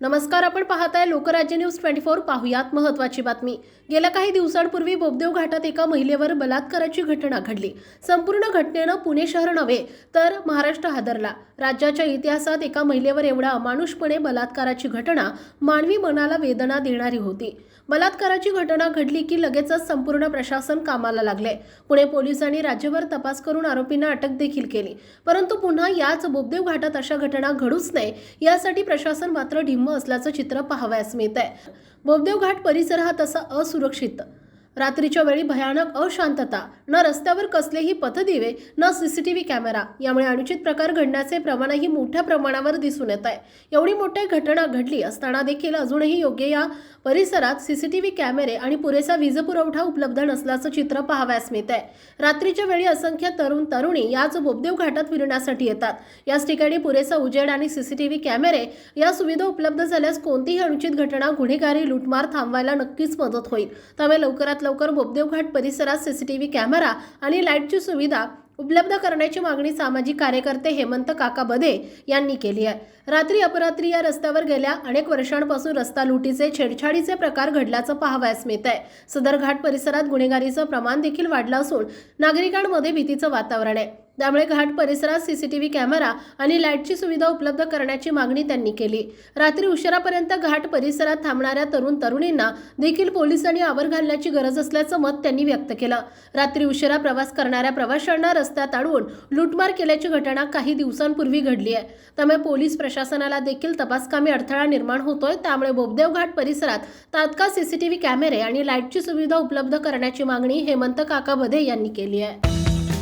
नमस्कार आपण पाहताय लोकराज्य न्यूज ट्वेंटी फोर पाहुयात महत्वाची बातमी. गेल्या काही दिवसांपूर्वी बोबदेव घाटात एका महिलेवर बलात्काराची घटना घडली. संपूर्ण घटनेनं पुणे शहर नव्हे तर महाराष्ट्र हादरला. राज्याच्या इतिहासात एका महिलेवर एवढा अमानुषपणे बलात्काराची घटना मानवी मनाला वेदना देणारी होती. बलात्काराची घटना घडली की लगेचच संपूर्ण प्रशासन कामाला लागले. पुणे पोलिसांनी राज्यभर तपास करून आरोपींना अटक देखील केली. परंतु पुन्हा याच बोबदेव घाटात अशा घटना घडूच नये यासाठी प्रशासन मात्र असल्याचं चित्र पाहावयास मिळत आहे बोबदेव घाट परिसर हा तसा असुरक्षित रात्रीच्या वेळी भयानक अशांतता न रस्त्यावर कसलेही पथदिवे न सीसीटीव्ही कॅमेरा यामुळे अनुचित प्रकार घडण्याचे प्रमाणही मोठ्या प्रमाणावर दिसून येत आहे. एवढी मोठी घटना घडली असताना देखील अजूनही योग्य या परिसरात सीसीटीव्ही कॅमेरे आणि पुरेसा वीज पुरवठा उपलब्ध नसल्याचं चित्र पाहावयास मिळत आहे. रात्रीच्या वेळी असंख्य तरुण तरुणी याच बोबदेव घाटात फिरण्यासाठी येतात. याच ठिकाणी पुरेसा उजेड आणि सीसीटीव्ही कॅमेरे या सुविधा उपलब्ध झाल्यास कोणतीही अनुचित घटना गुन्हेगारी लूटमार थांबवायला नक्कीच मदत होईल. त्यामुळे लवकरात लवकर बोबदेव घाट परिसरात सीसीटीव्ही कॅमेरा आणि लाईटची सुविधा उपलब्ध करण्याची मागणी सामाजिक कार्यकर्ते हेमंत काका बदे यांनी केली आहे. रात्री अपरात्री या रस्त्यावर गेल्या अनेक वर्षांपासून रस्ता लुटीचे छेडछाडीचे प्रकार घडल्याचं पाहावयास मिळत आहे. सदर घाट परिसरात गुन्हेगारीचं प्रमाण देखील वाढलं असून नागरिकांमध्ये भीतीचं वातावरण आहे. त्यामुळे घाट परिसरात सीसीटीव्ही कॅमेरा आणि लाईटची सुविधा उपलब्ध करण्याची मागणी त्यांनी केली. रात्री उशिरापर्यंत घाट परिसरात थांबणाऱ्या तरुण तरुणींना देखील पोलिसांनी आवर घालण्याची गरज असल्याचं मत त्यांनी व्यक्त केलं. रात्री उशिरा प्रवास करणाऱ्या प्रवाशांना रस्त्यात अडवून लूटमार केल्याची घटना काही दिवसांपूर्वी घडली आहे. त्यामुळे पोलीस प्रशासनाला देखील तपासकामी अडथळा निर्माण होतोय. त्यामुळे बोबदेव घाट परिसरात तात्काळ सीसीटीव्ही कॅमेरे आणि लाईटची सुविधा उपलब्ध करण्याची मागणी हेमंत काका बधे यांनी केली आहे.